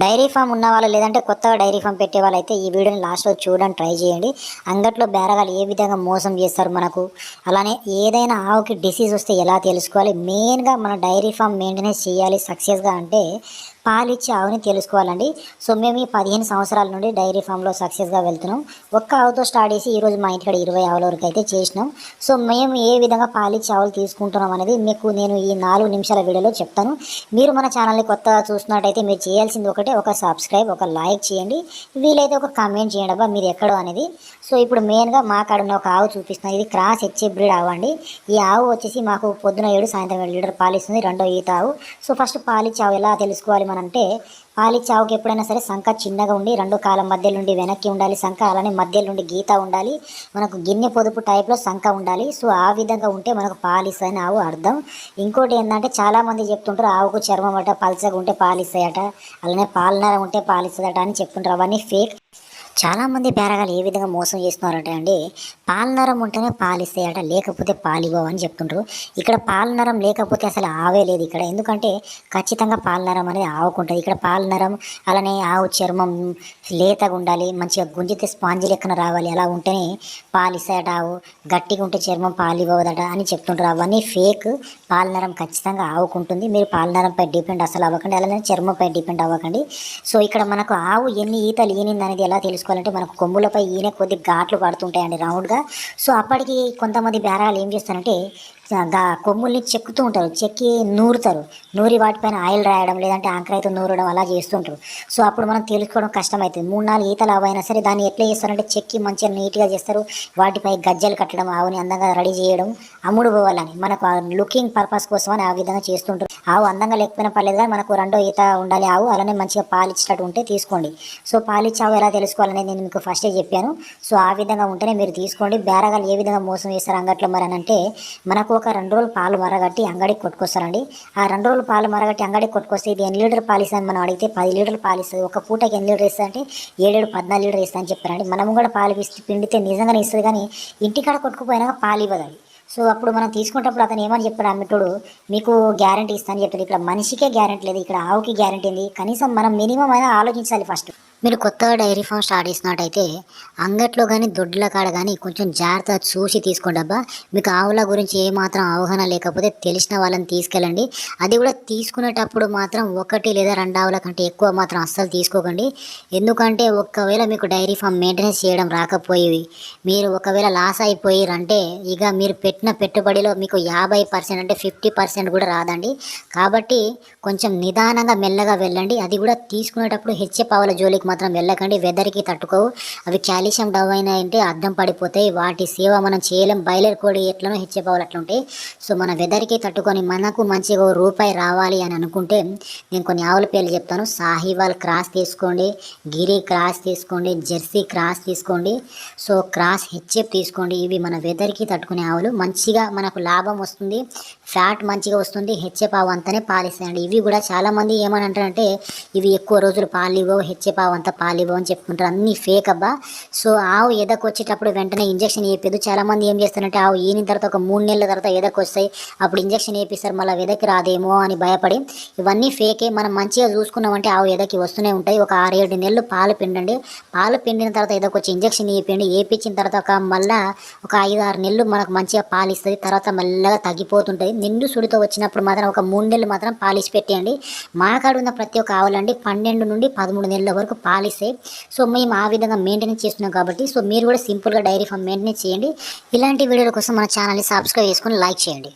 Dairy farm ఉన్నవాళ్ళు లేదంటే కొత్తగా డైరీ ఫామ్ పెట్టే వాళ్ళు ఈ వీడియోని లాస్ట్లో చూడడానికి ట్రై చేయండి. అంగట్లో బేరగాలు ఏ విధంగా మోసం చేస్తారు మనకు? అలానే ఏదైనా ఆవుకి డిసీజ్ వస్తే ఎలా తెలుసుకోవాలి? మెయిన్గా మన డైరీ ఫామ్ మెయింటెనెన్స్ చేయాలి సక్సెస్గా అంటే పాలిచ్చే ఆవుని తెలుసుకోవాలండి. సో మేము ఈ పదిహేను సంవత్సరాల నుండి డైరీ ఫామ్లో సక్సెస్గా వెళ్తున్నాం. ఒక్క ఆవుతో స్టార్ట్ చేసి ఈరోజు మా ఇంటికాడ ఇరవై ఆవుల వరకు అయితే చేసినాం. సో మేము ఏ విధంగా పాలిచ్చి ఆవులు తీసుకుంటున్నాం అనేది మీకు నేను ఈ నాలుగు నిమిషాల వీడియోలో చెప్తాను. మీరు మన ఛానల్ని కొత్తగా చూస్తున్నట్టయితే మీరు చేయాల్సింది ఒకటే ఒక సబ్స్క్రైబ్ ఒక లైక్ చేయండి. వీలైతే ఒక కమెంట్ చేయండి అబ్బా మీరు ఎక్కడో అనేది. సో ఇప్పుడు మెయిన్గా మా కాడ ఉన్న ఒక ఆవు చూపిస్తున్నాను ఇది క్రాస్ హెచ్ఏ బ్రీడ్ ఆవు అండి. ఈ ఆవు వచ్చేసి మాకు పొద్దున ఏడు సాయంత్రం ఏడు లీటర్ పాలు ఇస్తుంది రెండో ఈత ఆవు. సో ఫస్ట్ పాలిచ్చే ఆవు ఎలా తెలుసుకోవాలి మనం అంటే పాలిచ్చి ఆవుకి ఎప్పుడైనా సరే సంఖ చిన్నగా ఉండి రెండు కాలం మధ్యలో నుండి వెనక్కి ఉండాలి సంఖ అలానే మధ్యలో నుండి గీత ఉండాలి మనకు గిన్నె పొదుపు టైప్లో సంఖ ఉండాలి. సో ఆ విధంగా ఉంటే మనకు పాలిస్తాయని ఆవు అర్థం. ఇంకోటి ఏంటంటే చాలామంది చెప్తుంటారు ఆవుకు చర్మం అట పల్చగా ఉంటే పాలిస్తాయట అలానే పాలనర ఉంటే పాలిస్తుందట అని చెప్తుంటారు. అవన్నీ ఫేక్ చాలామంది పేరగాళ్ళు ఏ విధంగా మోసం చేస్తున్నారంటే అండి పాలనరం ఉంటేనే పాలిస్తాయట లేకపోతే పాలిగో అని చెప్తుంటారు ఇక్కడ పాలనరం లేకపోతే అసలు ఆవే లేదు ఇక్కడ. ఎందుకంటే ఖచ్చితంగా పాలనరం అనేది ఆవుకుంటుంది. ఇక్కడ పాలనరం అలానే ఆవు చర్మం లేతగా ఉండాలి మంచిగా గుంజితే స్పాంజి లెక్కన రావాలి అలా ఉంటేనే పాలిస్తాయట ఆవు. గట్టిగా ఉంటే చర్మం పాలిపోవదట అని చెప్తుంటారు అవన్నీ ఫేక్. పాలనరం ఖచ్చితంగా ఆవుకుంటుంది. మీరు పాలనరంపై డిపెండ్ అసలు అవ్వకండి అలానే చర్మంపై డిపెండ్ అవ్వకండి. సో ఇక్కడ మనకు ఆవు ఎన్ని ఈతలు ఈనింది అనేది ఎలా చేసుకోవాలంటే మనకు కొమ్ములపై ఈయన కొద్ది ఘాట్లు పడుతుంటాయండి రౌండ్గా సో అప్పటికి కొంతమంది బేరాలు ఏం చేస్తారంటే కొమ్ముల్ని చెక్కుతూ ఉంటారు చెక్కి నూరుతారు. నూరి వాటిపైన ఆయిల్ రాయడం లేదంటే ఆంకరైతే నూరడం అలా చేస్తుంటారు. సో అప్పుడు మనం తెలుసుకోవడం కష్టమవుతుంది మూడు నాలుగు ఈతలు అవైనా సరే దాన్ని ఎట్లా చేస్తారంటే చెక్కి మంచిగా నీట్గా చేస్తారు. వాటిపై గజ్జలు కట్టడం ఆవుని అందంగా రెడీ చేయడం అమ్ముడు పోవాలని. మనకు లుకింగ్ పర్పస్ కోసం అని ఆ విధంగా చేస్తుంటారు. ఆవు అందంగా లేకపోయినా పర్లేదు కానీ మనకు రెండో ఈత ఉండాలి ఆవు అలానే మంచిగా పాలిచ్చేటట్టు ఉంటే తీసుకోండి. సో పాలిచ్చే ఆవు ఎలా తెలుసుకోవాలనేది నేను మీకు ఫస్టే చెప్పాను. సో ఆ విధంగా ఉంటేనే మీరు తీసుకోండి. బేరగాలు ఏ విధంగా మోసం చేస్తారు అంగట్లో మరి అంటే మనకు ఒక రెండు రోజులు పాలు మరగట్టి అంగడికి కొట్టుకొస్తారండి. ఆ రెండు రోజులు పాలు మరగట్టి అంగడికి కొట్టుకొస్తే ఇది ఎన్ని లీటర్ పాలు మనం అడిగితే పది లీటర్లు పాలు ఇస్తుంది ఒక పూటకి ఎన్ని లీటర్ ఇస్తా అంటే ఏడేడు పద్నాలుగు లీటర్ ఇస్తా అని చెప్పారండి. మనం కూడా పాలు పిసి పిండితే నిజంగానే ఇస్తుంది కానీ ఇంటికాడ కొట్టుకుపోయినాక పాలు ఇవ్వదు అది సో అప్పుడు మనం తీసుకునేటప్పుడు అతను ఏమని చెప్పాడు అమ్మిటోడు మీకు గ్యారంటీ ఇస్తాను చెప్పాడు. ఇక్కడ మనిషికే గ్యారంటీ లేదు ఇక్కడ ఆవుకి గ్యారంటీ ఉంది. కనీసం మనం మినిమం అయినా ఆలోచించాలి ఫస్ట్. మీరు కొత్తగా డైరీ ఫామ్ స్టార్ట్ చేసినట్టయితే అంగట్లో కానీ దొడ్ల కాడ కానీ కొంచెం జాగ్రత్త చూసి తీసుకోండి అబ్బా. మీకు ఆవుల గురించి ఏమాత్రం అవగాహన లేకపోతే తెలిసిన వాళ్ళని తీసుకెళ్ళండి. అది కూడా తీసుకునేటప్పుడు మాత్రం ఒకటి లేదా రెండు ఆవుల కంటే ఎక్కువ మాత్రం అస్సలు తీసుకోకండి. ఎందుకంటే ఒకవేళ మీకు డైరీ ఫామ్ మెయింటెనెన్స్ చేయడం రాకపోయి మీరు ఒకవేళ లాస్ అయిపోయారంటే ఇక మీరు పెట్టిన పెట్టుబడిలో మీకు యాభై పర్సెంట్ అంటే ఫిఫ్టీ పర్సెంట్ కూడా రాదండి. కాబట్టి కొంచెం నిదానంగా మెల్లగా వెళ్ళండి. అది కూడా తీసుకునేటప్పుడు హెచ్చపావుల జోలికి మాత్రం వెళ్ళకండి. వెదర్కి తట్టుకోవు. అవి కాల్షియం డవ్ అయినాయంటే అద్దం పడిపోతాయి. వాటి సేవ మనం చేయలేం. బయలర్ కోడి ఎట్లనో హెచ్చపావులు అట్లా ఉంటాయి సో మన వెదర్కి తట్టుకొని మనకు మంచిగా రూపాయి రావాలి అని అనుకుంటే నేను కొన్ని ఆవుల పేర్లు చెప్తాను. సాహివాల్ క్రాస్ తీసుకోండి గిరి క్రాస్ తీసుకోండి జెర్సీ క్రాస్ తీసుకోండి. సో క్రాస్ హెచ్ఎఫ్ తీసుకోండి. ఇవి మన వెదర్కి తట్టుకునే ఆవులు. మంచిగా మనకు లాభం వస్తుంది. ఫ్యాట్ మంచిగా వస్తుంది. హెచ్ఎఫ్ ఆవు అంతనే పాలిస్తాయండి. ఇవి కూడా చాలామంది ఏమని అంటారంటే ఇవి ఎక్కువ రోజులు పాలు ఇవ్వవు హెచ్ఎఫ్ ఆవు అంతా పాలు అని చెప్పుకుంటారు. అన్నీ ఫేక్ అబ్బా. సో ఆవు ఎదకు వచ్చేటప్పుడు వెంటనే ఇంజక్షన్ వేయలేదు చాలామంది ఏం చేస్తారంటే ఆవు ఈనిన తర్వాత ఒక మూడు నెలల తర్వాత ఎదకు వస్తాయి అప్పుడు ఇంజక్షన్ వేపిస్తారు. మళ్ళీ వెదకి రాదేమో అని భయపడి. ఇవన్నీ ఫేకే మనం మంచిగా చూసుకున్నామంటే ఆవు ఎదకి వస్తూనే ఉంటాయి. ఒక ఆరు ఏడు నెలలు పాలు పిండండి. పాలు పిండిన తర్వాత ఏదో వచ్చి ఇంజక్షన్ వేయండి వేపించిన తర్వాత ఒక మళ్ళీ ఒక ఐదు ఆరు నెలలు మనకు మంచిగా పాలు ఇస్తుంది తర్వాత మెల్లగా తగ్గిపోతుంటుంది. నిండు సుడితో వచ్చినప్పుడు మాత్రం ఒక మూడు నెలలు మాత్రం పాలిసి పెట్టేయండి. మా కాడ ఉన్న ప్రతి ఒక్క ఆవులండి పన్నెండు నుండి పదమూడు నెలల వరకు పాలిస్తాయి సో మేము ఆ విధంగా మెయింటెనెన్స్ చేస్తున్నాం కాబట్టి సో మీరు కూడా సింపుల్గా డైరీ ఫామ్ మెయింటెనెన్స్ చేయండి. ఇలాంటి వీడియోల కోసం మన ఛానల్ని సబ్స్క్రైబ్ చేసుకొని లైక్ చేయండి.